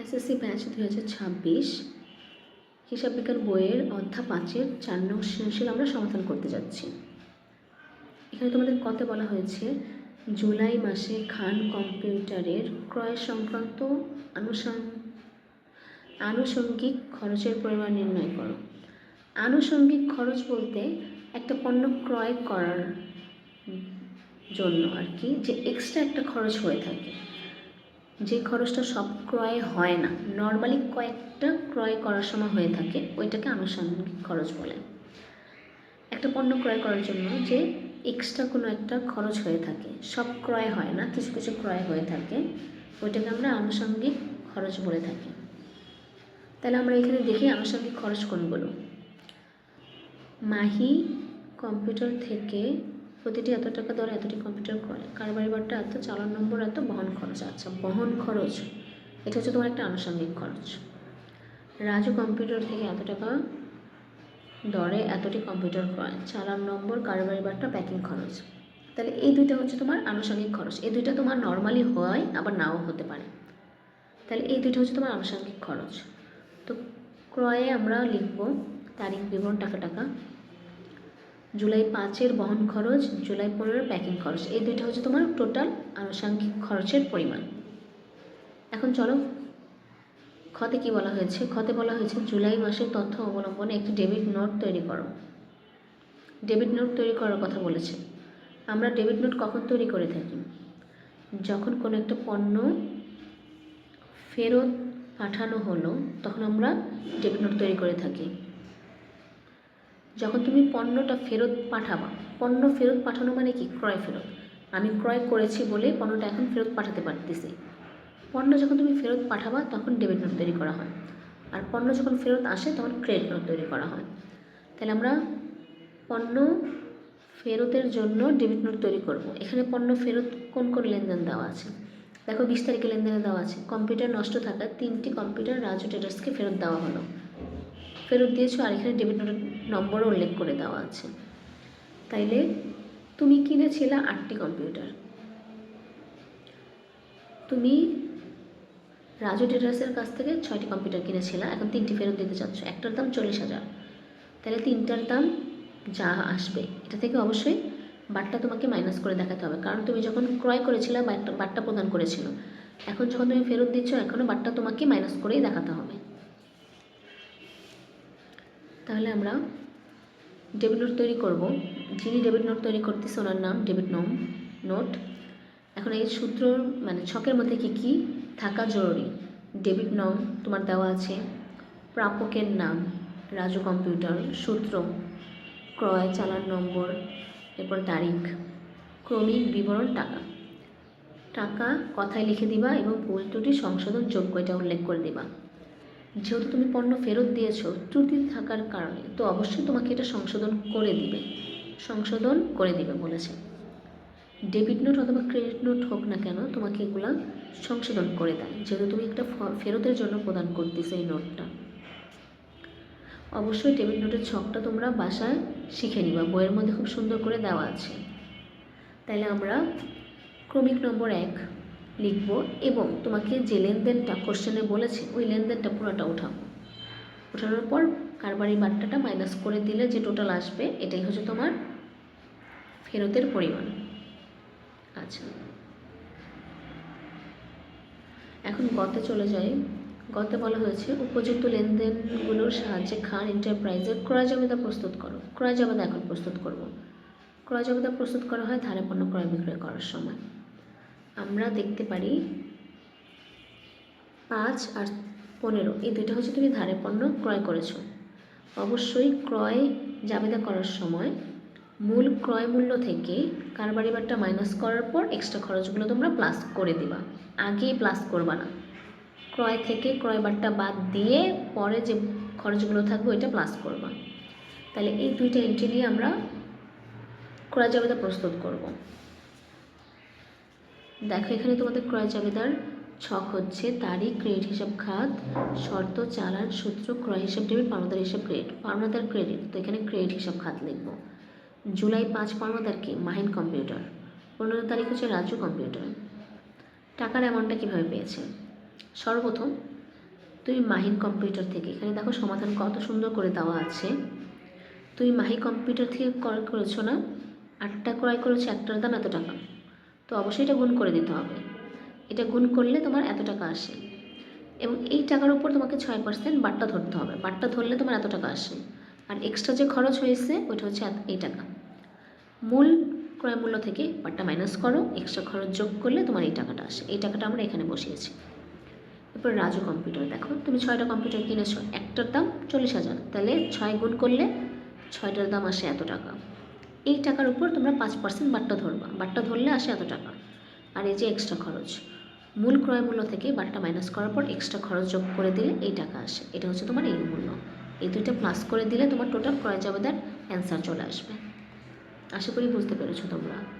SSC batch দুই হাজার ছাব্বিশ হিসাব বিজ্ঞান বইয়ের অধ্যা পাঁচের চার নং সৃজনশীল আমরা সমাধান করতে যাচ্ছি। এখানে তোমাদের কত বলা হয়েছে, জুলাই মাসে খান কম্পিউটারের ক্রয় সংক্রান্ত আনুষঙ্গ আনুষঙ্গিক খরচের পরিমাণ নির্ণয় করো। আনুষঙ্গিক খরচ বলতে একটা পণ্য ক্রয় করার জন্য আর কি, যে এক্সট্রা একটা খরচ হয়ে থাকে। যে খরচটা সব ক্রয়ে হয় না নর্মালি কয়েকটা ক্রয় করার সময় হয়ে থাকে, ওইটাকে আনুষঙ্গিক খরচ বলে। একটা পণ্য ক্রয় করার জন্য যে এক্সট্রা কোনো একটা খরচ হয়ে থাকে, সব ক্রয় হয় না, কিছু কিছু ক্রয় হয়ে থাকে, ওইটাকে আমরা আনুষঙ্গিক খরচ বলে থাকি। তাহলে আমরা এখানে দেখি আনুষঙ্গিক খরচ কোনগুলো। মাহি কম্পিউটার থেকে প্রতিটি এত টাকা দরে এতটি কম্পিউটার কারবারি বারটা এত, চালান নম্বর এত, বহন খরচ আচ্ছা বহন খরচ। এটা হচ্ছে তোমার একটা আনুষঙ্গিক খরচ। রাজু কম্পিউটার থেকে এত টাকা দরে এতটি কম্পিউটার ক্রয় চালান নম্বর কারবারি বারটা প্যাকিং খরচ। তাহলে এই দুইটা হচ্ছে তোমার আনুষঙ্গিক খরচ। এই দুইটা তোমার নর্মালি হয়, আবার নাও হতে পারে। তাহলে এই দুইটা হচ্ছে তোমার আনুষঙ্গিক খরচ। তো ক্রয়ে আমরা লিখব তারিখ, বিবরণ, টাকা টাকা। জুলাই পাঁচের বহন খরচ, জুলাই পনেরোর প্যাকিং খরচ, এই দুইটা হচ্ছে তোমার টোটাল আনুষঙ্গিক খরচের পরিমাণ। এখন চলো, ক্ষতে কি বলা হয়েছে? ক্ষতে বলা হয়েছে জুলাই মাসের তথ্য অবলম্বনে একটি ডেবিট নোট তৈরি করো। ডেবিট নোট তৈরি করার কথা বলেছে। আমরা ডেবিট নোট কখন তৈরি করে থাকি? যখন কোনো একটা পণ্য ফেরত পাঠানো হলো, তখন আমরা ডেবিট নোট তৈরি করে থাকি। যখন তুমি পণ্যটা ফেরত পাঠাবা, পণ্য ফেরত পাঠানো মানে কি? ক্রয় ফেরত। আমি ক্রয় করেছি বলে পণ্যটা এখন ফেরত পাঠাতে পারতেছি। পণ্য যখন তুমি ফেরত পাঠাবা, তখন ডেবিট নোট তৈরি করা হয়। আর পণ্য যখন ফেরত আসে, তখন ক্রেডিট নোট তৈরি করা হয়। তাহলে আমরা পণ্য ফেরতের জন্য ডেবিট নোট তৈরি করব। এখানে পণ্য ফেরত কোন কোন লেনদেন দেওয়া আছে? দেখো বিশ তারিখে লেনদেনে দেওয়া আছে। কম্পিউটার নষ্ট থাকা তিনটি কম্পিউটার রাজু ট্রেডার্সকে ফেরত দেওয়া হলো। ফেরত দিয়েছ আর এখানে ডেবিট নোটের নম্বরও উল্লেখ করে দেওয়া আছে। তাইলে তুমি কিনেছিলে আটটি কম্পিউটার তুমি রাজু ট্রেডার্সের কাছ থেকে ছয়টি কম্পিউটার কিনেছিলে, এখন তিনটি ফেরত দিতে চাচ্ছ। একটার দাম চল্লিশ হাজার। তাহলে তিনটার দাম যা আসবে, এটা থেকে অবশ্যই বাটটা তোমাকে মাইনাস করে দেখাতে হবে। কারণ তুমি যখন ক্রয় করেছিলে বাটটা বাটটা প্রদান করেছিল, এখন যখন তুমি ফেরত দিচ্ছ এখনও বাটটা তোমাকে মাইনাস করেই দেখাতে হবে। তাহলে আমরা ডেবিট নোট তৈরি করব। যিনি ডেবিট নোট তৈরি করতেছে, ওনার নাম ডেবিট নোম নোট এখন এই সূত্র মানে ছকের মধ্যে কি কি? থাকা জরুরি। ডেবিট নম তোমার দেওয়া আছে। প্রাপকের নাম, রাজু কম্পিউটার, সূত্র, ক্রয় চালান নম্বর, এরপর তারিখ, ক্রমিক বিবরণ, টাকা। টাকা কথায় লিখে দিবা এবং ভুল ত্রুটি সংশোধন যোগ্য এটা উল্লেখ করে দিবা। যেহেতু তুমি পণ্য ফেরত দিয়েছ, ত্রুটি থাকার কারণে, তো অবশ্যই তোমাকে এটা সংশোধন করে দিবে। সংশোধন করে দিবে বলেছে। ডেবিট নোট অথবা ক্রেডিট নোট হোক না কেন, তোমাকে এগুলা সংশোধন করে দেয়। যেহেতু তুমি একটা ফেরতের জন্য প্রদান করতেছো এই নোটটা। অবশ্যই ডেবিট নোটের ছকটা তোমরা বাসায় শিখে নিবা। বইয়ের মধ্যে খুব সুন্দর করে দেওয়া আছে। তাহলে আমরা ক্রমিক নম্বর এক লিখব এবং তোমাকে যে লেনদেনটা কোশ্চেনে বলেছে, ওই লেনদেনটা পুরোটা উঠাবো। ওঠানোর পর কারবারি বার্তাটা মাইনাস করে দিলে যে টোটাল আসবে, এটাই হচ্ছে তোমার ফেরতের পরিমাণ। আচ্ছা। এখন গতে চলে যাই। গতে বলা হয়েছে, উপযুক্ত লেনদেনগুলোর সাহায্যে খান এন্টারপ্রাইজের ক্রয় জাবেদা প্রস্তুত করো। ক্রয় জাবেদা এখন প্রস্তুত করব। ক্রয় জাবেদা প্রস্তুত করা হয় ধারে পণ্য ক্রয় বিক্রয় করার সময়। আমরা দেখতে পারি পাঁচ আর পনেরো। এই দুইটা হচ্ছে তুমি ধারে পণ্য ক্রয় করেছ। অবশ্যই ক্রয় জাবেদা করার সময় মূল ক্রয় মূল্য থেকে কারবারি বারটা মাইনাস করার পর এক্সট্রা খরচগুলো তোমরা প্লাস করে দিবা। আগেই প্লাস করবা না। ক্রয় থেকে ক্রয় বারটা বাদ দিয়ে পরে যে খরচগুলো থাকবে ওইটা প্লাস করবা। তাহলে এই দুইটা এন্ট্রি নিয়ে আমরা ক্রয় জাবেদা প্রস্তুত করব। দেখো, এখানে তোমাদের ক্রয় জাবেদার ছক হচ্ছে তারিখ ক্রেডিট হিসাব, খাত, শর্ত, চালান, সূত্র, ক্রয় হিসাব ডেবিট পাওনাদার হিসাব ক্রেডিট পাওনাদার ক্রেডিট তো এখানে ক্রেডিট হিসাব, খাত লিখব। জুলাই পাঁচ, পাওনাদার কি? মাহিন কম্পিউটার। পনেরো তারিখ হচ্ছে রাজু কম্পিউটার। টাকার অ্যামাউন্টটা কীভাবে পেয়েছে? সর্বপ্রথম তুমি মাহিন কম্পিউটার থেকে, এখানে দেখো সমাধান কত সুন্দর করে দেওয়া আছে। তুমি মাহি কম্পিউটার থেকে ক্রয় করেছ না? আটটা ক্রয় করেছ, একটার দাম এত টাকা। তো অবশ্যই এটা গুণ করে দিতে হবে। এটা গুণ করলে তোমার এত টাকা আসে। এবং এই টাকার উপর তোমাকে ছয় পার্সেন্ট বাট্টা ধরতে হবে। বাট্টা ধরলে তোমার এত টাকা আসে। আর এক্সট্রা যে খরচ হয়েছে, ওইটা হচ্ছে এই টাকা। মূল ক্রয় মূল্য থেকে বাট্টা মাইনাস করো এক্সট্রা খরচ যোগ করলে তোমার এই টাকাটা আসে। এই টাকাটা আমরা এখানে বসিয়েছি। এরপর রাজু কম্পিউটার দেখো। তুমি ছয়টা কম্পিউটার কিনেছো। একটার দাম চল্লিশ হাজার। তাহলে ছয় গুণ করলে ছয়টার দাম আসে এত টাকা। এই টাকার উপর তোমরা পাঁচ পার্সেন্ট বাট্টা ধরবা। বাট্টা ধরলে আসে এত টাকা। আর এই যে এক্সট্রা খরচ, মূল ক্রয় মূল্য থেকে বাট্টা মাইনাস করার পর এক্সট্রা খরচ যোগ করে দিলে এই টাকা আসে। এটা হচ্ছে তোমার এই মূল্য। এই দুইটা প্লাস করে দিলে তোমার টোটাল ক্রয় জাবেদার অ্যান্সার চলে আসবে। আশা করি বুঝতে পেরেছ তোমরা।